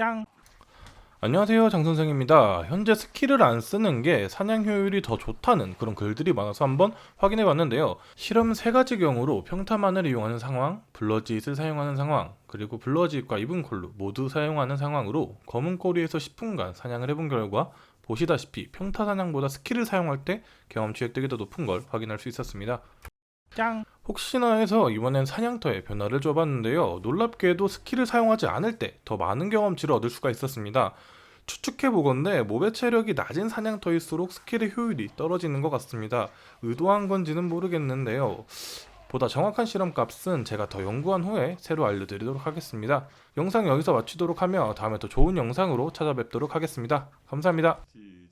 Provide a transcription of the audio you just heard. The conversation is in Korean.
짱. 안녕하세요 장선생입니다. 현재 스킬을 안 쓰는 게 사냥 효율이 더 좋다는 그런 글들이 많아서 한번 확인해 봤는데요. 실험 세 가지 경우로 평타만을 이용하는 상황, 블러짓을 사용하는 상황, 그리고 블러짓과 이븐콜루 모두 사용하는 상황으로 검은 꼬리에서 10분간 사냥을 해본 결과 보시다시피 평타 사냥보다 스킬을 사용할 때 경험치 획득이 더 높은 걸 확인할 수 있었습니다. 짱! 혹시나 해서 이번엔 사냥터에 변화를 줘봤는데요. 놀랍게도 스킬을 사용하지 않을 때 더 많은 경험치를 얻을 수가 있었습니다. 추측해보건대 몹의 체력이 낮은 사냥터일수록 스킬의 효율이 떨어지는 것 같습니다. 의도한 건지는 모르겠는데요. 보다 정확한 실험값은 제가 더 연구한 후에 새로 알려드리도록 하겠습니다. 영상 여기서 마치도록 하며 다음에 더 좋은 영상으로 찾아뵙도록 하겠습니다. 감사합니다. 시